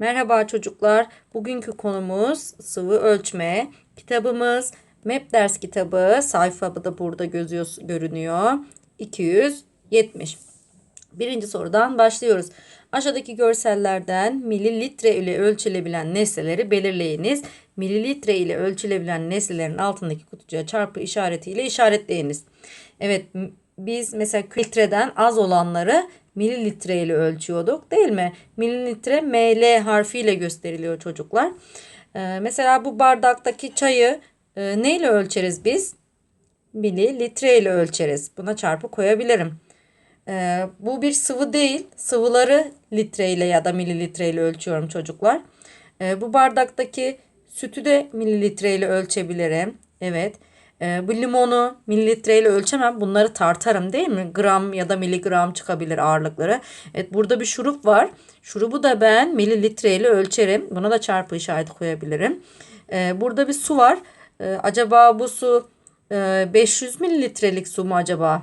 Merhaba çocuklar. Bugünkü konumuz sıvı ölçme. Kitabımız MEP ders kitabı. Sayfa da burada gözüyor, görünüyor. 270. Birinci sorudan başlıyoruz. Aşağıdaki görsellerden mililitre ile ölçülebilen nesneleri belirleyiniz. Mililitre ile ölçülebilen nesnelerin altındaki kutucuğa çarpı işaretiyle işaretleyiniz. Evet biz mesela litreden az olanları mililitre ile ölçüyorduk değil mi? Mililitre ML harfiyle gösteriliyor çocuklar. Ee, mesela bu bardaktaki çayı e, neyle ölçeriz biz? Mililitre ile ölçeriz. Buna çarpı koyabilirim. Ee, bu bir sıvı değil. Sıvıları litreyle ya da mililitreyle ölçüyorum çocuklar. Ee, bu bardaktaki sütü de mililitreyle ölçebilirim. Evet. Ee, bu limonu mililitreyle ölçemem. Bunları tartarım değil mi? Gram ya da miligram çıkabilir ağırlıkları. Evet burada bir şurup var. Şurubu da ben mililitreyle ölçerim. Buna da çarpı işareti koyabilirim. Ee, burada bir su var. Ee, acaba bu su e, 500 mililitrelik su mu acaba?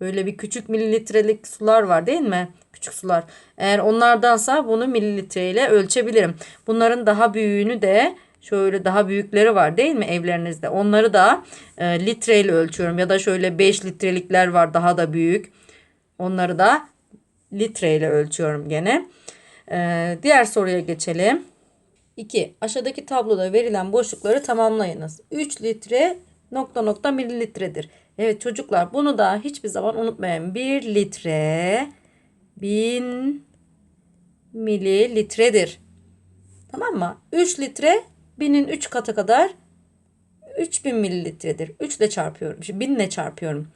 Böyle bir küçük mililitrelik sular var değil mi? Küçük sular. Eğer onlardansa bunu mililitreyle ölçebilirim. Bunların daha büyüğünü de şöyle daha büyükleri var değil mi evlerinizde? Onları da e, litreyle ölçüyorum. Ya da şöyle 5 litrelikler var daha da büyük. Onları da litreyle ölçüyorum gene. E, diğer soruya geçelim. 2. Aşağıdaki tabloda verilen boşlukları tamamlayınız. 3 litre nokta nokta mililitredir. Evet çocuklar bunu da hiçbir zaman unutmayın. 1 litre 1000 mililitredir. Tamam mı? 3 litre 1000'in 3 katı kadar 3000 mililitredir. 3 ile çarpıyorum. Şimdi 1000 ile çarpıyorum.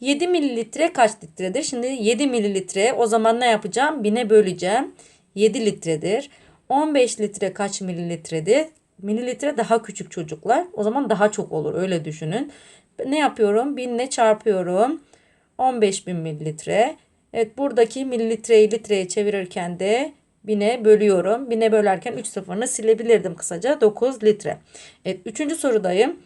7 mililitre kaç litredir? Şimdi 7 mililitre o zaman ne yapacağım? 1000'e böleceğim. 7 litredir. 15 litre kaç mililitredir? Mililitre daha küçük çocuklar. O zaman daha çok olur. Öyle düşünün. Ne yapıyorum? 1000 ile çarpıyorum. 15.000 mililitre. Evet buradaki mililitreyi litreye çevirirken de 1000'e bölüyorum. 1000'e bölerken 3 sıfırını silebilirdim kısaca. 9 litre. Evet üçüncü sorudayım.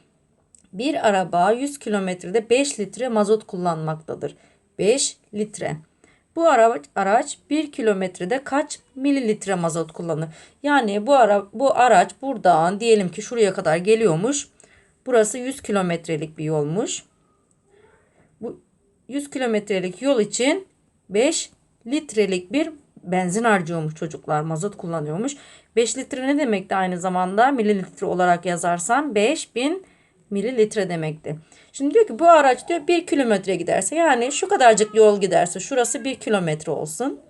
Bir araba 100 kilometrede 5 litre mazot kullanmaktadır. 5 litre. Bu araç, araç 1 kilometrede kaç mililitre mazot kullanır? Yani bu ara bu araç buradan diyelim ki şuraya kadar geliyormuş. Burası 100 kilometrelik bir yolmuş. Bu 100 kilometrelik yol için 5 litrelik bir benzin harcıyormuş çocuklar. Mazot kullanıyormuş. 5 litre ne demekti aynı zamanda? Mililitre olarak yazarsam 5000 mililitre demekti. Şimdi diyor ki bu araç diyor 1 kilometre giderse yani şu kadarcık yol giderse şurası 1 kilometre olsun.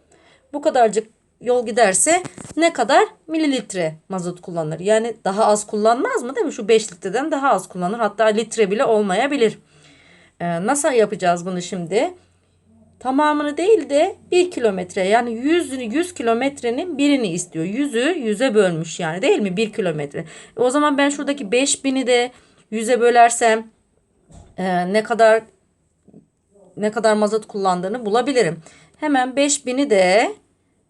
Bu kadarcık yol giderse ne kadar mililitre mazot kullanır? Yani daha az kullanmaz mı değil mi? Şu 5 litreden daha az kullanır. Hatta litre bile olmayabilir. Ee, nasıl yapacağız bunu şimdi? Tamamını değil de 1 kilometre yani 100, 100 kilometrenin birini istiyor. 100'ü 100'e bölmüş yani değil mi? 1 kilometre. O zaman ben şuradaki 5000'i de 100'e bölersem e, ne kadar ne kadar mazot kullandığını bulabilirim. Hemen 5000'i de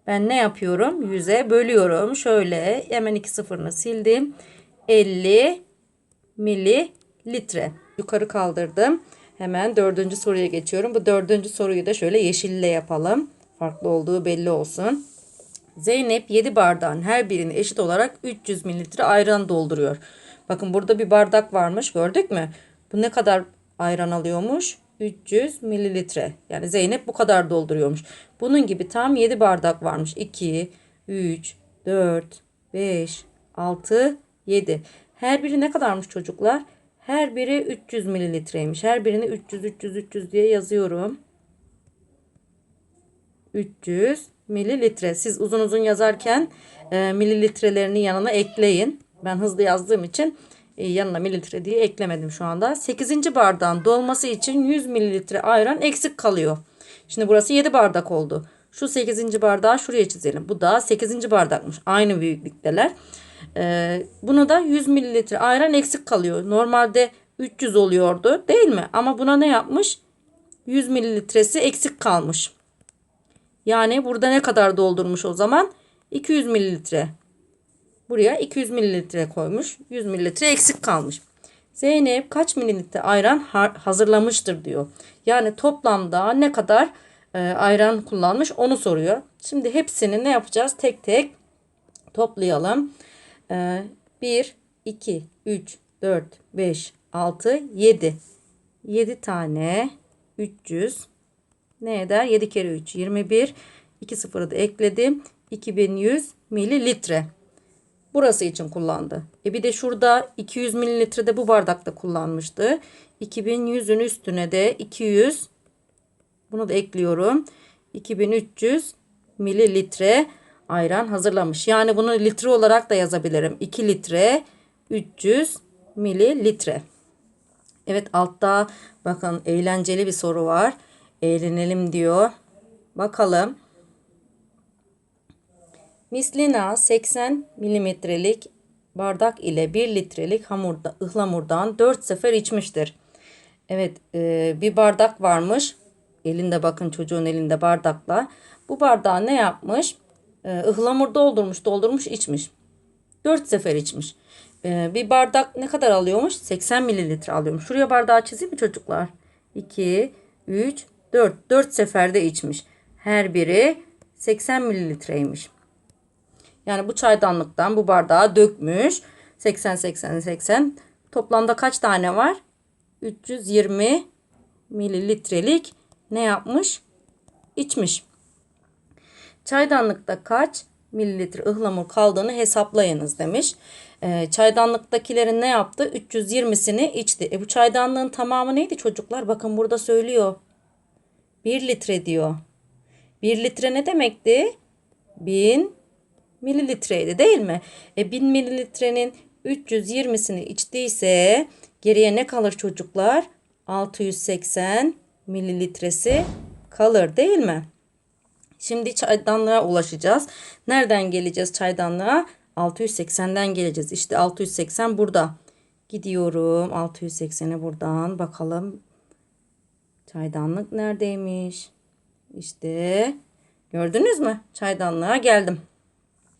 ben ne yapıyorum? 100'e bölüyorum. Şöyle hemen iki sıfırını sildim. 50 mililitre. Yukarı kaldırdım. Hemen dördüncü soruya geçiyorum. Bu dördüncü soruyu da şöyle yeşille yapalım. Farklı olduğu belli olsun. Zeynep 7 bardağın her birini eşit olarak 300 mililitre ayran dolduruyor. Bakın burada bir bardak varmış gördük mü? Bu ne kadar ayran alıyormuş? 300 mililitre. Yani Zeynep bu kadar dolduruyormuş. Bunun gibi tam 7 bardak varmış. 2, 3, 4, 5, 6, 7. Her biri ne kadarmış çocuklar? Her biri 300 mililitreymiş. Her birini 300, 300, 300 diye yazıyorum. 300 mililitre. Siz uzun uzun yazarken e, mililitrelerini yanına ekleyin. Ben hızlı yazdığım için e, yanına mililitre diye eklemedim şu anda. 8. bardağın dolması için 100 mililitre ayran eksik kalıyor. Şimdi burası 7 bardak oldu. Şu 8. bardağı şuraya çizelim. Bu da 8. bardakmış. Aynı büyüklükteler. Ee, bunu da 100 mililitre ayran eksik kalıyor. Normalde 300 oluyordu değil mi? Ama buna ne yapmış? 100 mililitresi eksik kalmış. Yani burada ne kadar doldurmuş o zaman? 200 mililitre. Buraya 200 mililitre koymuş. 100 mililitre eksik kalmış. Zeynep kaç mililitre ayran hazırlamıştır diyor. Yani toplamda ne kadar e, ayran kullanmış onu soruyor. Şimdi hepsini ne yapacağız? Tek tek Toplayalım. Ee, 1, 2, 3, 4, 5, 6, 7. 7 tane 300 ne eder? 7 kere 3 21. 2 sıfırı da ekledim. 2100 mililitre. Burası için kullandı. E bir de şurada 200 mililitre de bu bardakta kullanmıştı. 2100'ün üstüne de 200 bunu da ekliyorum. 2300 mililitre ayran hazırlamış. Yani bunu litre olarak da yazabilirim. 2 litre 300 mililitre. Evet altta bakın eğlenceli bir soru var. Eğlenelim diyor. Bakalım. Mislina 80 milimetrelik bardak ile 1 litrelik hamurda, ıhlamurdan 4 sefer içmiştir. Evet e, bir bardak varmış. Elinde bakın çocuğun elinde bardakla. Bu bardağı ne yapmış? E, ıhlamur doldurmuş doldurmuş içmiş. 4 sefer içmiş. E, bir bardak ne kadar alıyormuş? 80 mililitre alıyormuş. Şuraya bardağı çizeyim mi çocuklar? 2, 3, 4. 4 seferde içmiş. Her biri 80 mililitreymiş. Yani bu çaydanlıktan bu bardağa dökmüş. 80 80 80. Toplamda kaç tane var? 320 mililitrelik ne yapmış? İçmiş. Çaydanlıkta kaç mililitre ıhlamur kaldığını hesaplayınız demiş. Ee, çaydanlıktakilerin ne yaptı? 320'sini içti. E bu çaydanlığın tamamı neydi çocuklar? Bakın burada söylüyor. 1 litre diyor. 1 litre ne demekti? 1000 mililitreydi değil mi? E 1000 mililitrenin 320'sini içtiyse geriye ne kalır çocuklar? 680 mililitresi kalır değil mi? Şimdi çaydanlığa ulaşacağız. Nereden geleceğiz çaydanlığa? 680'den geleceğiz. İşte 680 burada. Gidiyorum 680'e buradan bakalım. Çaydanlık neredeymiş? İşte gördünüz mü? Çaydanlığa geldim.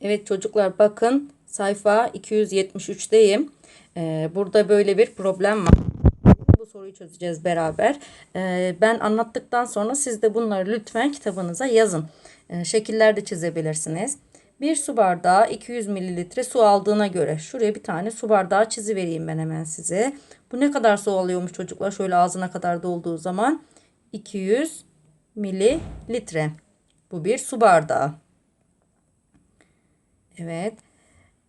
Evet çocuklar bakın sayfa 273'teyim. Ee, burada böyle bir problem var. Soruyu çözeceğiz beraber. Ee, ben anlattıktan sonra siz de bunları lütfen kitabınıza yazın. Ee, şekiller de çizebilirsiniz. Bir su bardağı 200 mililitre su aldığına göre şuraya bir tane su bardağı çizivereyim ben hemen size. Bu ne kadar su alıyormuş çocuklar? Şöyle ağzına kadar dolduğu zaman 200 mililitre. Bu bir su bardağı. Evet.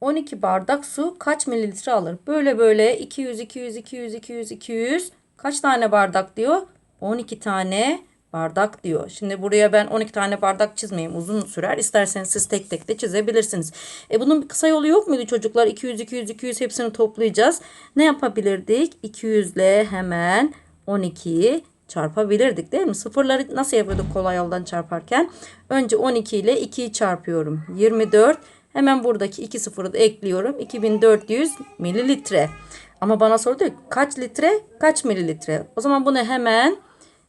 12 bardak su kaç mililitre alır? Böyle böyle 200, 200, 200, 200, 200. Kaç tane bardak diyor? 12 tane bardak diyor. Şimdi buraya ben 12 tane bardak çizmeyeyim. Uzun sürer. İsterseniz siz tek tek de çizebilirsiniz. E bunun bir kısa yolu yok muydu çocuklar? 200, 200, 200 hepsini toplayacağız. Ne yapabilirdik? 200 ile hemen 12'yi çarpabilirdik değil mi? Sıfırları nasıl yapıyorduk kolay yoldan çarparken? Önce 12 ile 2'yi çarpıyorum. 24 Hemen buradaki iki sıfırı da ekliyorum. 2400 mililitre. Ama bana soruyor kaç litre kaç mililitre. O zaman bunu hemen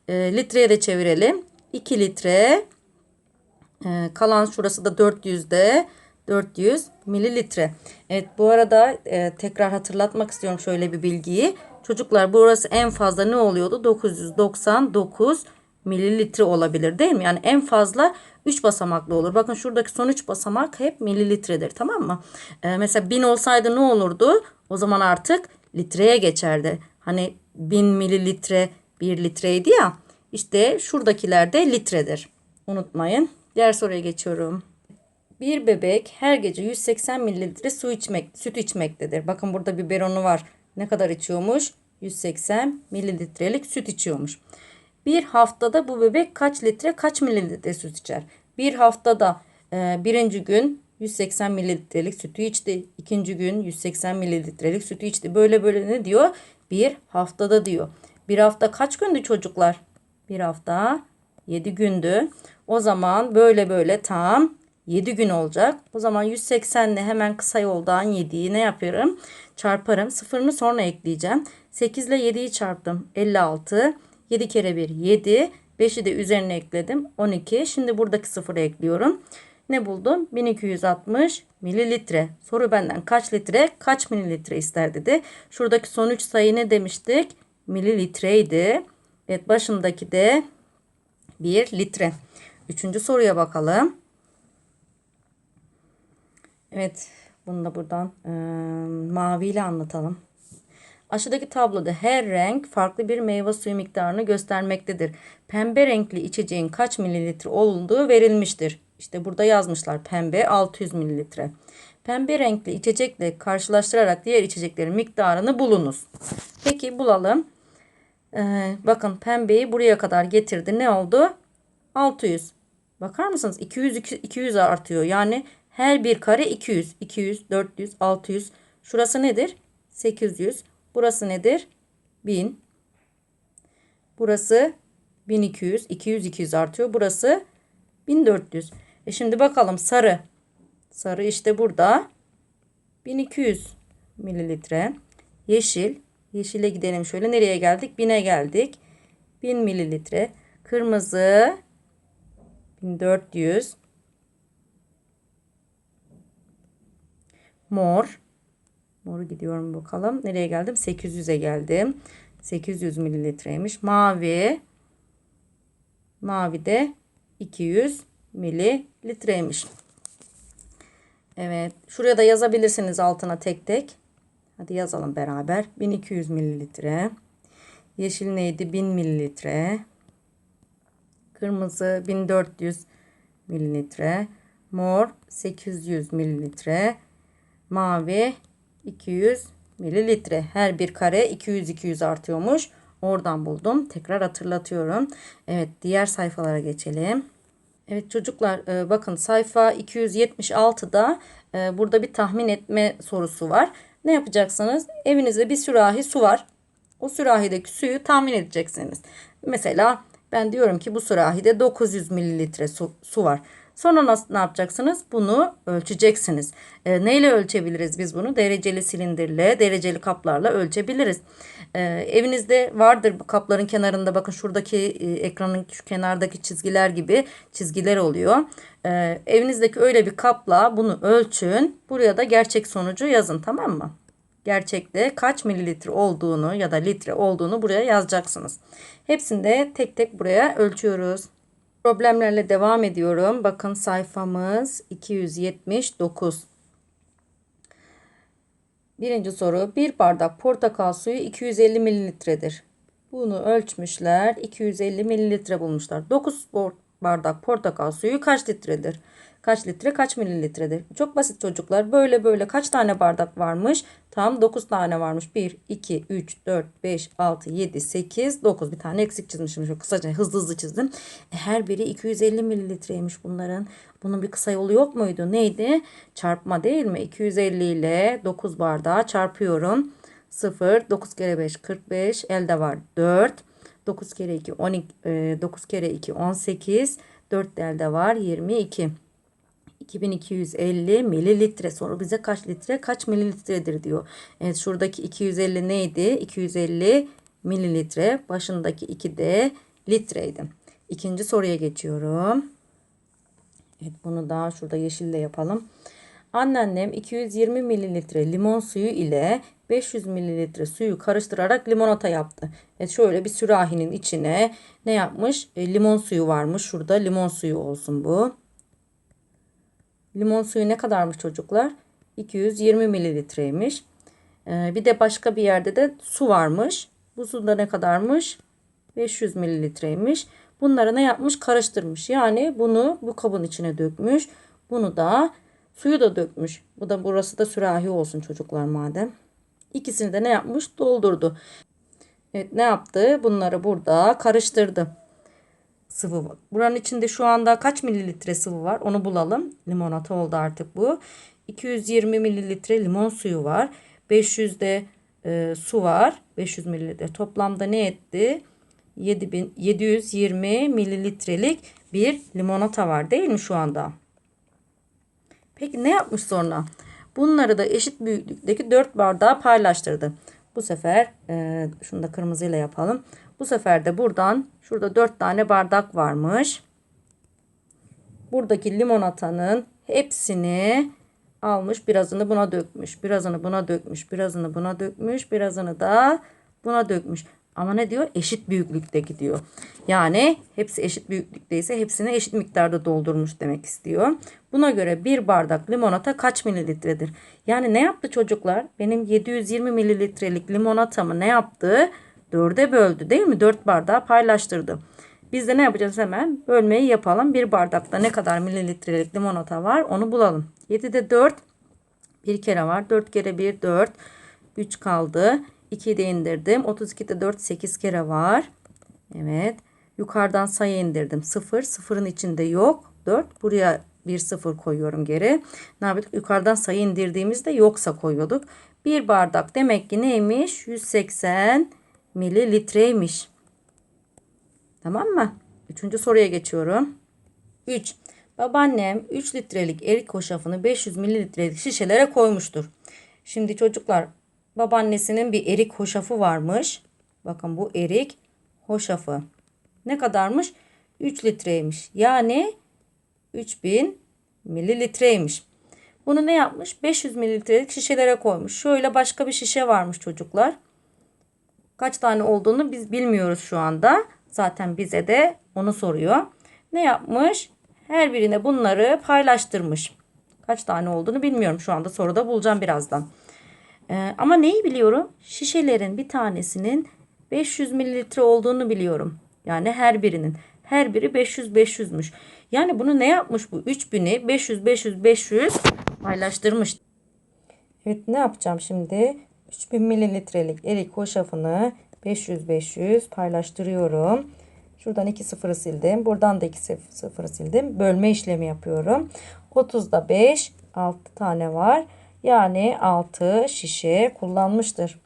e, litreye de çevirelim. 2 litre e, kalan şurası da 400'de 400 mililitre. Evet bu arada e, tekrar hatırlatmak istiyorum şöyle bir bilgiyi. Çocuklar burası en fazla ne oluyordu? 999 mililitre olabilir değil mi? Yani en fazla 3 basamaklı olur. Bakın şuradaki son 3 basamak hep mililitredir tamam mı? Ee, mesela 1000 olsaydı ne olurdu? O zaman artık litreye geçerdi. Hani 1000 mililitre 1 litreydi ya. İşte şuradakiler de litredir. Unutmayın. Diğer soruya geçiyorum. Bir bebek her gece 180 mililitre su içmek, süt içmektedir. Bakın burada biberonu var. Ne kadar içiyormuş? 180 mililitrelik süt içiyormuş. Bir haftada bu bebek kaç litre kaç mililitre süt içer? Bir haftada e, birinci gün 180 mililitrelik sütü içti. İkinci gün 180 mililitrelik sütü içti. Böyle böyle ne diyor? Bir haftada diyor. Bir hafta kaç gündü çocuklar? Bir hafta 7 gündü. O zaman böyle böyle tam 7 gün olacak. O zaman 180 ile hemen kısa yoldan 7'yi ne yapıyorum? Çarparım. Sıfırını sonra ekleyeceğim. 8 ile 7'yi çarptım. 56. 7 kere 1 7. 5'i de üzerine ekledim. 12. Şimdi buradaki sıfırı ekliyorum. Ne buldum? 1260 mililitre. Soru benden kaç litre kaç mililitre ister dedi. Şuradaki son 3 sayı ne demiştik? Mililitreydi. Evet başındaki de 1 litre. Üçüncü soruya bakalım. Evet, bunu da buradan e, maviyle anlatalım. Aşağıdaki tabloda her renk farklı bir meyve suyu miktarını göstermektedir. Pembe renkli içeceğin kaç mililitre olduğu verilmiştir. İşte burada yazmışlar pembe 600 mililitre. Pembe renkli içecekle karşılaştırarak diğer içeceklerin miktarını bulunuz. Peki bulalım. Ee, bakın pembeyi buraya kadar getirdi. Ne oldu? 600. Bakar mısınız? 200 200 artıyor. Yani her bir kare 200. 200, 400, 600. Şurası nedir? 800. Burası nedir? 1000. Burası 1200. 200, 200 artıyor. Burası 1400. E şimdi bakalım sarı. Sarı işte burada. 1200 mililitre. Yeşil. Yeşile gidelim şöyle. Nereye geldik? 1000'e geldik. 1000 mililitre. Kırmızı 1400. Mor. Moru gidiyorum bakalım. Nereye geldim? 800'e geldim. 800 mililitreymiş. Mavi. Mavi de 200 mililitreymiş. Evet. Şuraya da yazabilirsiniz altına tek tek. Hadi yazalım beraber. 1200 mililitre. Yeşil neydi? 1000 mililitre. Kırmızı 1400 mililitre. Mor 800 mililitre. Mavi 200 mililitre. Her bir kare 200-200 artıyormuş. Oradan buldum. Tekrar hatırlatıyorum. Evet diğer sayfalara geçelim. Evet çocuklar e, bakın sayfa 276'da e, burada bir tahmin etme sorusu var. Ne yapacaksınız? Evinizde bir sürahi su var. O sürahideki suyu tahmin edeceksiniz. Mesela ben diyorum ki bu sürahide 900 mililitre su, su var. Sonra nasıl ne yapacaksınız? Bunu ölçeceksiniz. E, neyle ölçebiliriz biz bunu? Dereceli silindirle, dereceli kaplarla ölçebiliriz. E, evinizde vardır bu kapların kenarında bakın şuradaki e, ekranın şu kenardaki çizgiler gibi çizgiler oluyor. E, evinizdeki öyle bir kapla bunu ölçün. Buraya da gerçek sonucu yazın tamam mı? Gerçekte kaç mililitre olduğunu ya da litre olduğunu buraya yazacaksınız. Hepsini de tek tek buraya ölçüyoruz. Problemlerle devam ediyorum. Bakın sayfamız 279. Birinci soru. Bir bardak portakal suyu 250 mililitredir. Bunu ölçmüşler. 250 mililitre bulmuşlar. 9 bardak portakal suyu kaç litredir? Kaç litre kaç mililitredir? Çok basit çocuklar. Böyle böyle kaç tane bardak varmış? Tam 9 tane varmış. 1, 2, 3, 4, 5, 6, 7, 8, 9. Bir tane eksik çizmişim. Şu kısaca hızlı hızlı çizdim. E, her biri 250 mililitreymiş bunların. Bunun bir kısa yolu yok muydu? Neydi? Çarpma değil mi? 250 ile 9 bardağı çarpıyorum. 0, 9 kere 5, 45. Elde var 4. 9 kere 2, 12, 9 kere 2, 18. 4 elde var 22. 2250 mililitre. Soru bize kaç litre kaç mililitredir diyor. Evet şuradaki 250 neydi? 250 mililitre. Başındaki 2 de litreydi. İkinci soruya geçiyorum. Evet bunu da şurada yeşille yapalım. Anneannem 220 mililitre limon suyu ile 500 mililitre suyu karıştırarak limonata yaptı. Evet şöyle bir sürahinin içine ne yapmış? E, limon suyu varmış. Şurada limon suyu olsun bu. Limon suyu ne kadarmış çocuklar? 220 mililitreymiş. Ee, bir de başka bir yerde de su varmış. Bu su da ne kadarmış? 500 mililitreymiş. Bunları ne yapmış? Karıştırmış. Yani bunu bu kabın içine dökmüş. Bunu da suyu da dökmüş. Bu da burası da sürahi olsun çocuklar madem. İkisini de ne yapmış? Doldurdu. Evet ne yaptı? Bunları burada karıştırdı sıvı var. Buranın içinde şu anda kaç mililitre sıvı var onu bulalım. Limonata oldu artık bu. 220 mililitre limon suyu var. 500 de e, su var. 500 mililitre. Toplamda ne etti? 7000, 720 mililitrelik bir limonata var değil mi şu anda? Peki ne yapmış sonra? Bunları da eşit büyüklükteki 4 bardağa paylaştırdı. Bu sefer e, şunu da kırmızıyla yapalım. Bu sefer de buradan şurada 4 tane bardak varmış. Buradaki limonatanın hepsini almış. Birazını buna dökmüş. Birazını buna dökmüş. Birazını buna dökmüş. Birazını da buna dökmüş. Ama ne diyor? Eşit büyüklükte gidiyor. Yani hepsi eşit büyüklükteyse hepsini eşit miktarda doldurmuş demek istiyor. Buna göre bir bardak limonata kaç mililitredir? Yani ne yaptı çocuklar? Benim 720 mililitrelik limonatamı ne yaptı? Dörde böldü değil mi? Dört bardağa paylaştırdı. Biz de ne yapacağız hemen? Bölmeyi yapalım. Bir bardakta ne kadar mililitrelik limonata var onu bulalım. 7'de 4 bir kere var. 4 kere 1 4. 3 kaldı. 2'yi de indirdim. 32'de 4 8 kere var. Evet. Yukarıdan sayı indirdim. 0. Sıfırın içinde yok. 4. Buraya bir sıfır koyuyorum geri. Ne yapıyorduk? Yukarıdan sayı indirdiğimizde yoksa koyuyorduk. Bir bardak demek ki neymiş? 180 mililitreymiş. Tamam mı? Üçüncü soruya geçiyorum. 3. Babaannem 3 litrelik erik hoşafını 500 mililitrelik şişelere koymuştur. Şimdi çocuklar babaannesinin bir erik hoşafı varmış. Bakın bu erik hoşafı. Ne kadarmış? 3 litreymiş. Yani 3000 mililitreymiş. Bunu ne yapmış? 500 mililitrelik şişelere koymuş. Şöyle başka bir şişe varmış çocuklar. Kaç tane olduğunu biz bilmiyoruz şu anda. Zaten bize de onu soruyor. Ne yapmış? Her birine bunları paylaştırmış. Kaç tane olduğunu bilmiyorum şu anda soruda bulacağım birazdan. Ee, ama neyi biliyorum? Şişelerin bir tanesinin 500 mililitre olduğunu biliyorum. Yani her birinin. Her biri 500-500'müş. Yani bunu ne yapmış bu? 3000'i 500-500-500 paylaştırmış. Evet ne yapacağım şimdi? 3000 mililitrelik erik hoşafını 500-500 paylaştırıyorum. Şuradan 2 sıfırı sildim. Buradan da 2 sıfırı sildim. Bölme işlemi yapıyorum. 30'da 5 6 tane var. Yani 6 şişe kullanmıştır.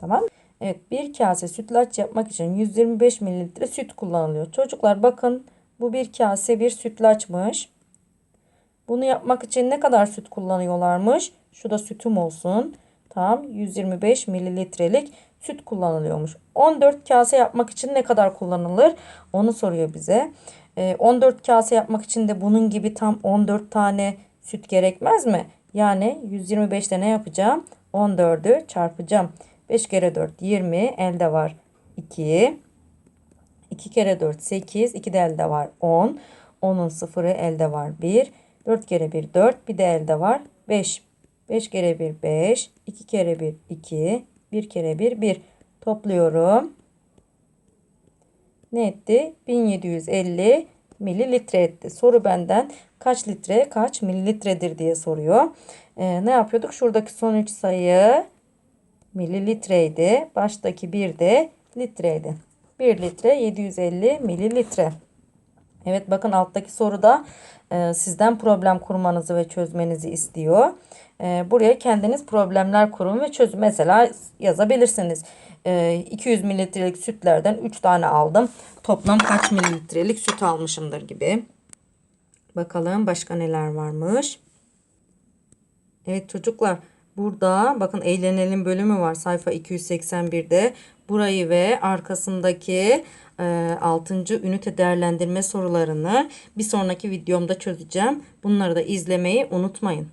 Tamam Evet bir kase sütlaç yapmak için 125 mililitre süt kullanılıyor. Çocuklar bakın bu bir kase bir sütlaçmış. Bunu yapmak için ne kadar süt kullanıyorlarmış? Şu da sütüm olsun. Tam 125 mililitrelik süt kullanılıyormuş. 14 kase yapmak için ne kadar kullanılır? Onu soruyor bize. Ee, 14 kase yapmak için de bunun gibi tam 14 tane süt gerekmez mi? Yani 125'te ne yapacağım? 14'ü çarpacağım. 5 kere 4 20 elde var 2. 2 kere 4 8. 2 de elde var 10. 10'un sıfırı elde var 1. 4 kere 1 4. Bir de elde var 5. 5 kere 1 5. 2 kere 1 2. 1 kere 1 1. Topluyorum. Ne etti? 1750 mililitre etti. Soru benden kaç litre kaç mililitredir diye soruyor. Ee, ne yapıyorduk? Şuradaki son 3 sayı mililitreydi. Baştaki bir de litreydi. 1 litre 750 mililitre. Evet bakın alttaki soruda e, sizden problem kurmanızı ve çözmenizi istiyor. E, buraya kendiniz problemler kurun ve çözün. Mesela yazabilirsiniz. E, 200 mililitrelik sütlerden 3 tane aldım. Toplam kaç mililitrelik süt almışımdır gibi. Bakalım başka neler varmış. Evet çocuklar burada bakın eğlenelim bölümü var sayfa 281'de. Burayı ve arkasındaki 6. ünite değerlendirme sorularını bir sonraki videomda çözeceğim. Bunları da izlemeyi unutmayın.